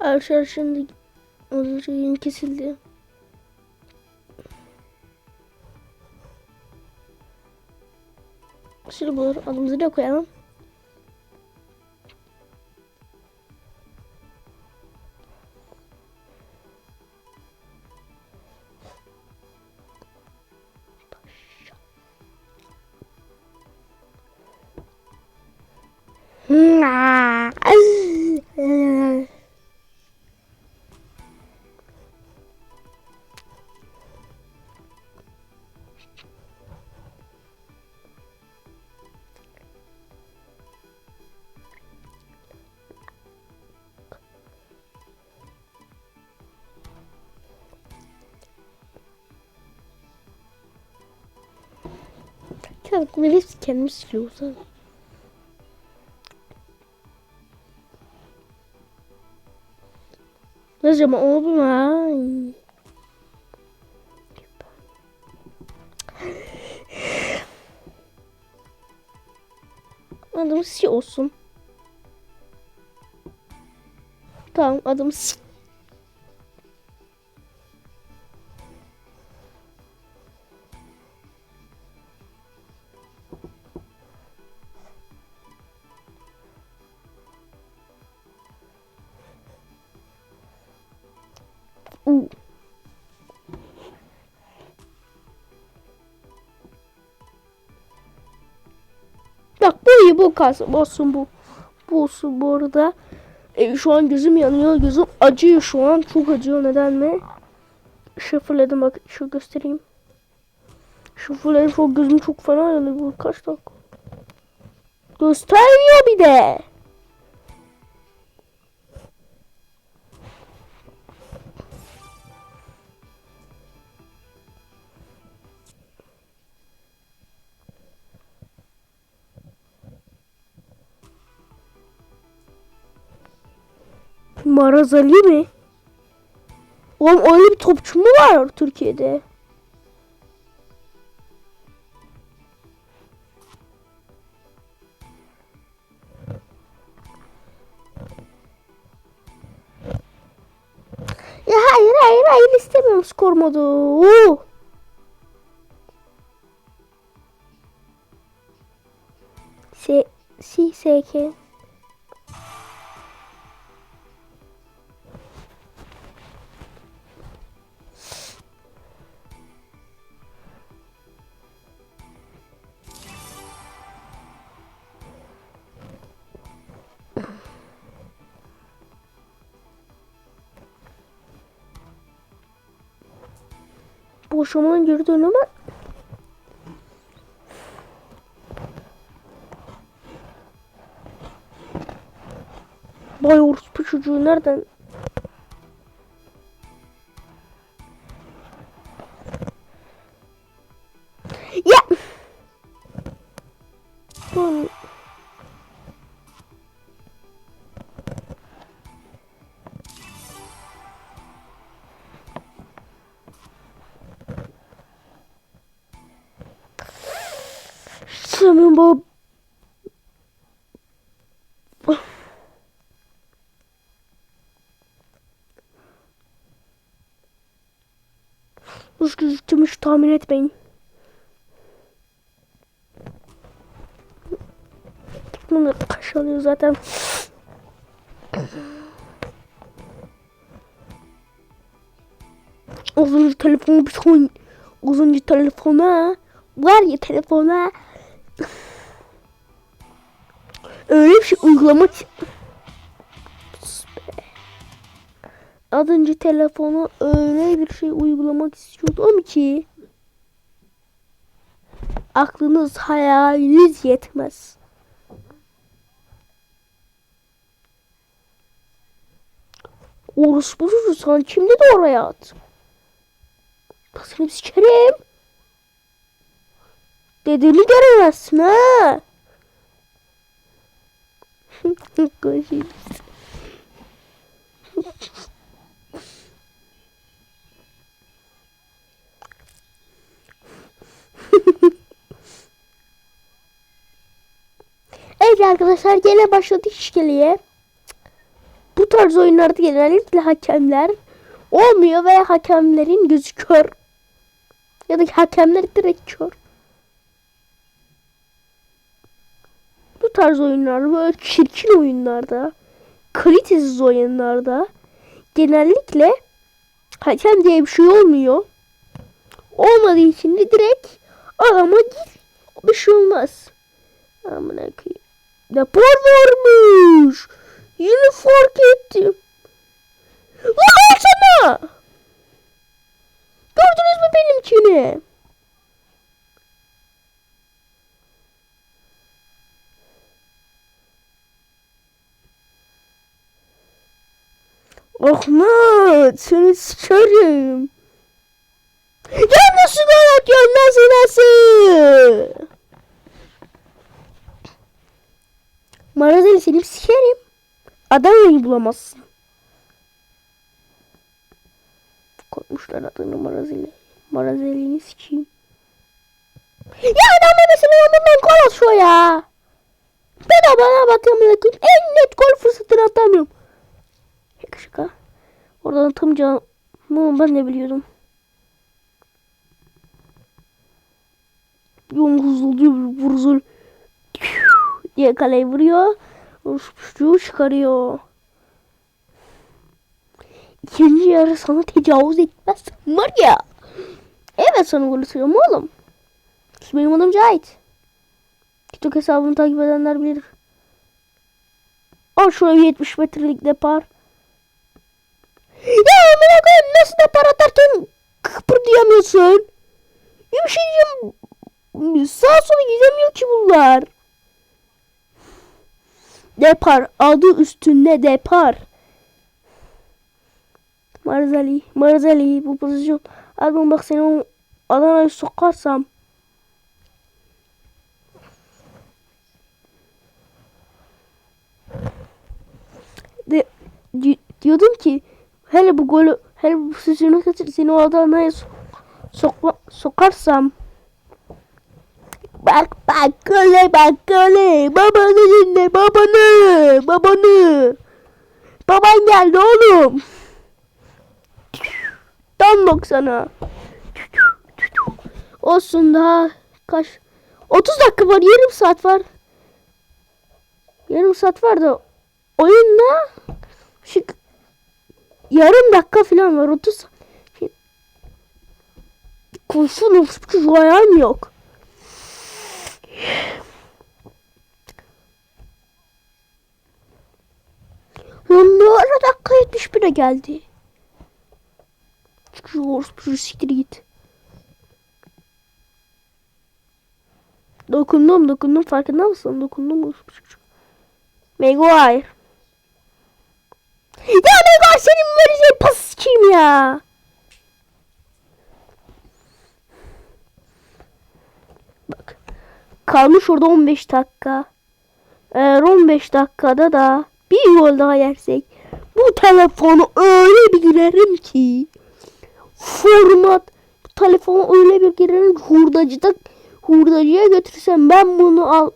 Arkadaşlar şimdi yayın kesildi. Şimdi bu adımızı da koyalım. Kendimi hepsi kendimi siliyorsa. Ne zaman oldu mu? Adım si olsun. Tamam adım si. Bu kalsın olsun bu. Bu olsun bu arada. E, şu an gözüm yanıyor. Gözüm acıyor şu an. Çok acıyor neden mi? Şifreledim bak şu göstereyim. Şifreledim şu gözüm çok fena yanıyor. Bu kaç dakika? Göstermiyor bir de. Marazali mi? Oğlum öyle bir topçu mu var Türkiye'de? Ya hayır hayır hayır istemiyorum skor modu. Oo. S C S Boşamanın geri dönümü. Vay orospu çocuğu nereden? Bu Hoş gözüktüğümü hiç tahmin etmeyin. Bunları kaş alıyor zaten. Az telefonu bir son az önce telefona var ya telefona öyle bir şey uygulamak. Az önce telefona öyle bir şey uygulamak istiyordum ki aklınız hayaliniz yetmez. Orospu sen kim dedi oraya at? Bak seni sikerim. Dediğini göremezsin ha. Koşayım. evet arkadaşlar gene başladık işkeliye. Bu tarz oyunlarda genellikle hakemler olmuyor veya hakemlerin gözü kör. Ya da hakemler direkt kör. Bu tarz oyunlarda böyle çirkin oyunlarda kalitesiz oyunlarda genellikle hakem diye bir şey olmuyor. Olmadığı için de direkt adama git bir şey olmaz. Amına koyayım. Varmış. Yine fark ettim. Lan sana. Gördünüz mü benimkini? Ahmet seni sikerim. Ya nasıl gol atıyorsun nasıl nasıl? Marazeli seni sikerim. Adam oyunu bulamazsın. Koymuşlar adını Marazeli. Marazeli'ni sikeyim. Ya adam mesela ondan gol atıyor ya. Ben de bana bakıyorum. En net gol fırsatını atamıyorum. Şaka şaka. Oradan atamayacağım. Ben de biliyorum. Yolun diyor vurzul diye kaleyi vuruyor. Uçuşu çıkarıyor. İkinci yarı sana tecavüz etmez var ya. Evet sana gol atıyorum oğlum. Benim adım Cahit. TikTok hesabını takip edenler bilir. Al şuraya 70 metrelik depar. Ya amına koyayım nasıl depar atarken kıpırdayamıyorsun? Diyeceğim. Sağa sola gidemiyor ki bunlar. Depar. Adı üstünde depar. Marzali. Marzali bu pozisyon. Albüm bak seni Adana'ya sokarsam. De, di- diyordum ki hele bu golü hele bu pozisyonu kaçır seni o Adana'ya so- sokma, sokarsam. Bak bak öyle bak öyle. Babanı dinle babanı. Babanı. Baban geldi oğlum. Tam bak sana. Olsun daha kaç 30 dakika var yarım saat var. Yarım saat var da oyunda şu yarım dakika falan var 30 Kurşun şu ayağım yok. Lan ne ara dakika 71'e geldi. Şu orospu siktir git. Dokundum dokundum farkında mısın? Dokundum orospu. Maguire. Ya Maguire senin vereceğin pas sikeyim ya. Bak. Kalmış orada 15 dakika. Eğer 15 dakikada da bir gol daha yersek bu telefonu öyle bir girerim ki format bu telefonu öyle bir girerim hurdacıda hurdacıya götürsem ben bunu al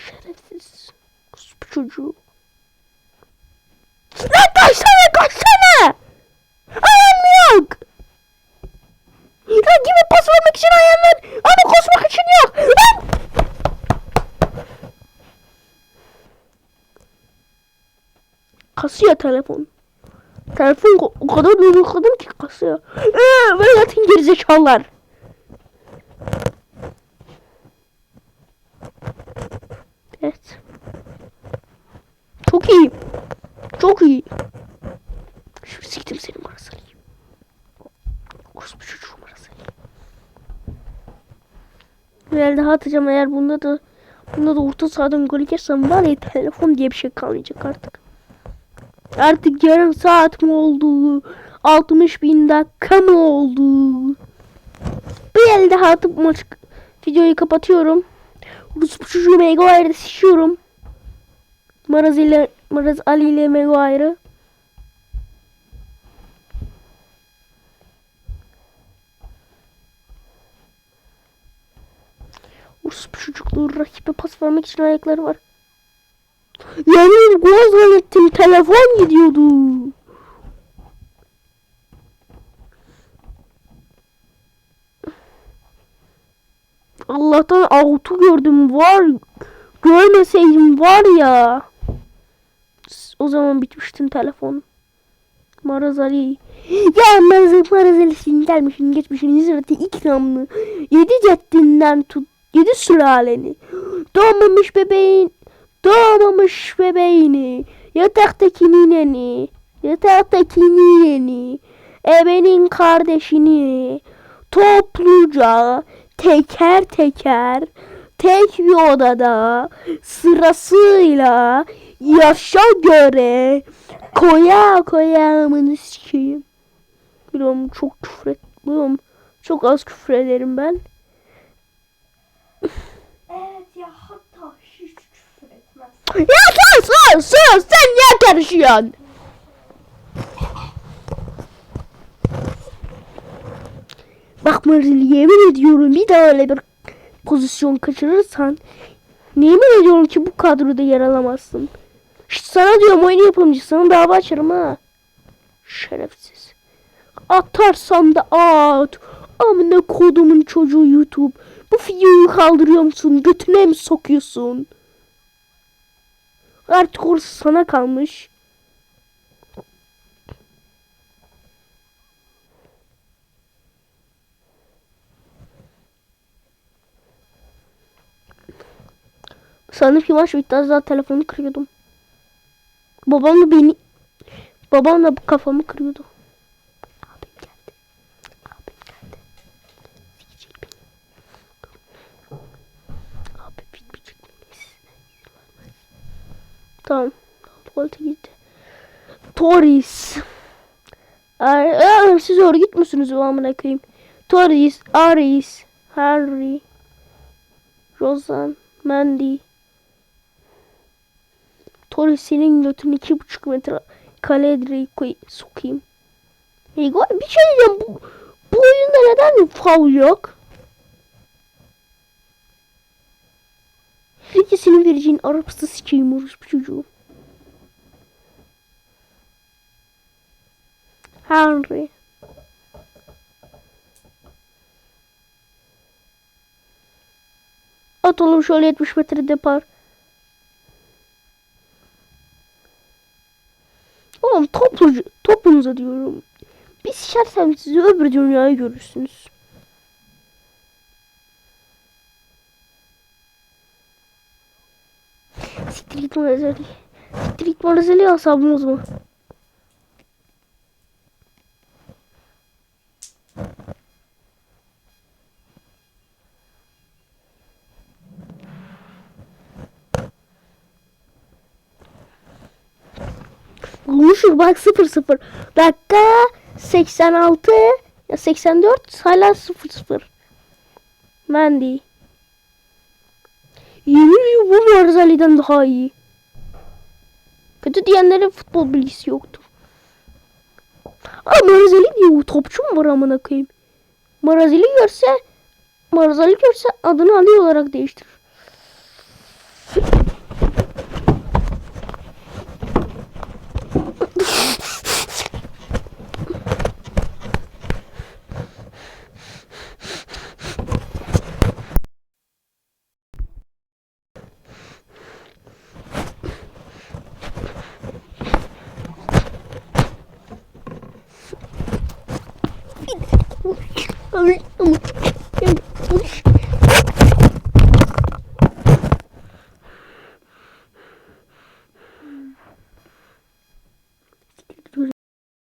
şerefsiz bu çocuğu. Lan kaçsana kaçsana! Ayağım yok! Lan gibi pas vermek için ayağım var ama koşmak için yok! Lan! Kasıyor telefon. Telefon o kadar yumrukladım ki kasıyor. Ee, böyle zaten gerizekalılar. Evet. Çok iyi. Çok iyi. Şu siktim senin marasını. Kusmu çocuğu marasını. El daha atacağım eğer bunda da bunda da orta sahadan gol yersem var ya telefon diye bir şey kalmayacak artık. Artık yarım saat mi oldu? 60 bin dakika mı oldu? Bir el daha atıp maç videoyu kapatıyorum. Rus çocuğu Maguire'ı şişiyorum. Maraz ile Maraz Ali ile Maguire'ı. Rus bu çocukluğu rakibe pas vermek için ayakları var. Yani gol zannettim telefon gidiyordu. Allah'tan auto gördüm var. Görmeseydim var ya. O zaman bitmiştin telefon. Maraz Ali. Ya Maraz, Maraz Ali'sin gelmişin geçmişin sırada ikramlı. Yedi caddinden tut. Yedi sülaleni. Doğmamış bebeğin. Doğmamış bebeğini. Yataktaki nineni. Yataktaki nineni. Ebenin kardeşini. Topluca teker teker tek bir odada sırasıyla yaşa göre koya koya amını sikeyim. Çok küfür et. Çok az küfür ederim ben. Evet ya hatta hiç küfür etmez. Ya sus sus sus sen niye karışıyorsun? Bak Marzili yemin ediyorum bir daha öyle bir pozisyon kaçırırsan yemin ediyorum ki bu kadroda yer alamazsın. Şşt, sana diyorum oyun yapımcı sana dava açarım ha. Şerefsiz. Atarsam da at. Amına kodumun çocuğu YouTube. Bu videoyu kaldırıyor musun? Götüne mi sokuyorsun? Artık orası sana kalmış. Sanırım ki maç bitti az daha telefonu kırıyordum. Babam da beni babam da kafamı kırıyordu. Tamam. Tuvalete gitti. Toris. Aa, siz oraya gitmiyorsunuz bu amına koyayım. Toris, Aris, Harry, Rosan, Mandy. Toris senin götünü iki buçuk metre kaleye koy, sokayım. Hey, bir şey diyeceğim. Bu, bu oyunda neden faul yok? Peki senin vereceğin arabası sikeyim orospu çocuğu. Henry. At oğlum şöyle 70 metre depar. Oğlum toplucu, topunuza diyorum. Biz şersem sizi öbür dünyayı görürsünüz. Siktir git Marazeli. Siktir git Marazeli asabım. Bulmuşuz bak 0-0. Dakika 86 ya 84 hala 0-0. Mendy. Yemin bu Marzali'den daha iyi. Kötü diyenlerin futbol bilgisi yoktur. Aa Marzali diyor topçu mu var amına koyayım. Marzali görse Marzali görse adını Ali olarak değiştirir.